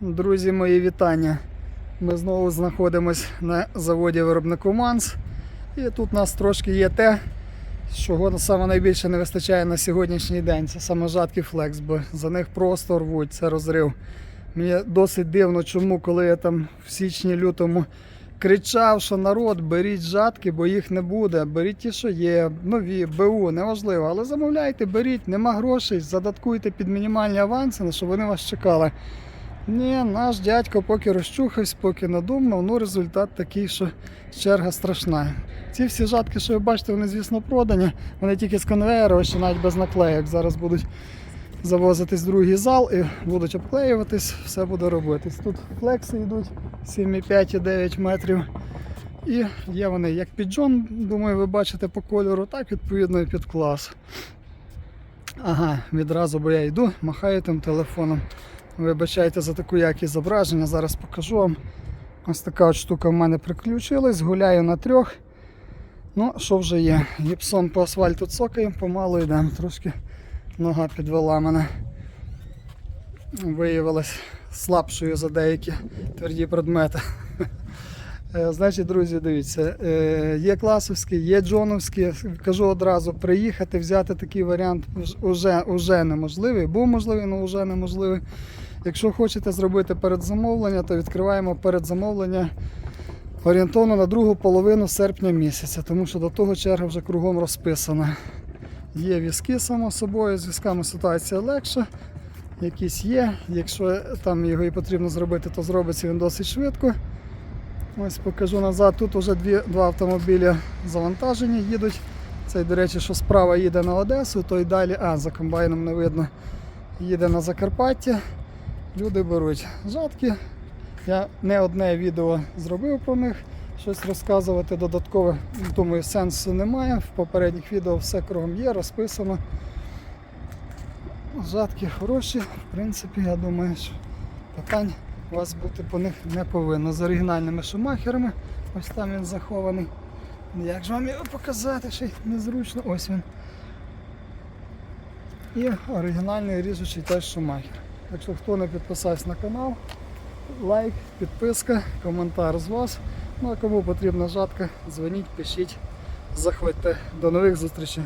Друзі, мої вітання. Ми знову знаходимось на заводі виробнику Манс. І тут у нас трошки є те, чого саме найбільше не вистачає на сьогоднішній день. Це саме жатки флекс, бо за них просто рвуть, це розрив. Мені досить дивно, чому, коли я там в січні-лютому кричав, що народ, беріть жатки, бо їх не буде. Беріть ті, що є, нові, БУ, неважливо. Але замовляйте, беріть, нема грошей, задаткуйте під мінімальні аванси, на щоб вони вас чекали. Ні, наш дядько поки розчухався, поки надумав, ну результат такий, що черга страшна. Ці всі жатки, що ви бачите, вони, звісно, продані. Вони тільки з конвейера, ще навіть без наклеїк. Зараз будуть завозитись в другий зал і будуть обклеюватись, все буде робитись. Тут флекси йдуть 7,5 і 9 метрів. І є вони як під джон, думаю, ви бачите по кольору, так відповідно і під клас. Ага, відразу, бо я йду, махаю тим телефоном. Вибачайте за таку якість зображення, зараз покажу вам. Ось така от штука в мене приключилась, гуляю на трьох. Ну, що вже є? Гіпсом по асфальту цокаємо, помалу йдемо. Трошки нога підвела мене. Виявилась слабшою за деякі тверді предмети. Е, Значить, друзі, дивіться, е, є класовські, є джоновські. Кажу одразу, приїхати, взяти такий варіант вже, вже неможливий. Був можливий, але вже неможливий. Якщо хочете зробити передзамовлення, то відкриваємо передзамовлення орієнтовно на другу половину серпня місяця, тому що до того черга вже кругом розписана. Є візки, само собою, з візками ситуація легша. Якісь є. Якщо там його і потрібно зробити, то зробиться він досить швидко. Ось покажу назад. Тут вже дві, два автомобілі завантажені їдуть. Цей, до речі, що справа їде на Одесу, той далі, а за комбайном не видно, їде на Закарпаття. Люди беруть жатки. Я не одне відео зробив про них. Щось розказувати додаткове, думаю, сенсу немає. В попередніх відео все кругом є, розписано. Жатки хороші, в принципі, я думаю, що питань у вас бути по них не повинно. З оригінальними шумахерами. Ось там він захований. Як ж вам його показати, ще й незручно. Ось він. І оригінальний ріжучий теж шумахер. Якщо хто не підписався на канал, лайк, підписка, коментар з вас. Ну а кому потрібна жатка, дзвоніть, пишіть, заходьте. До нових зустрічей.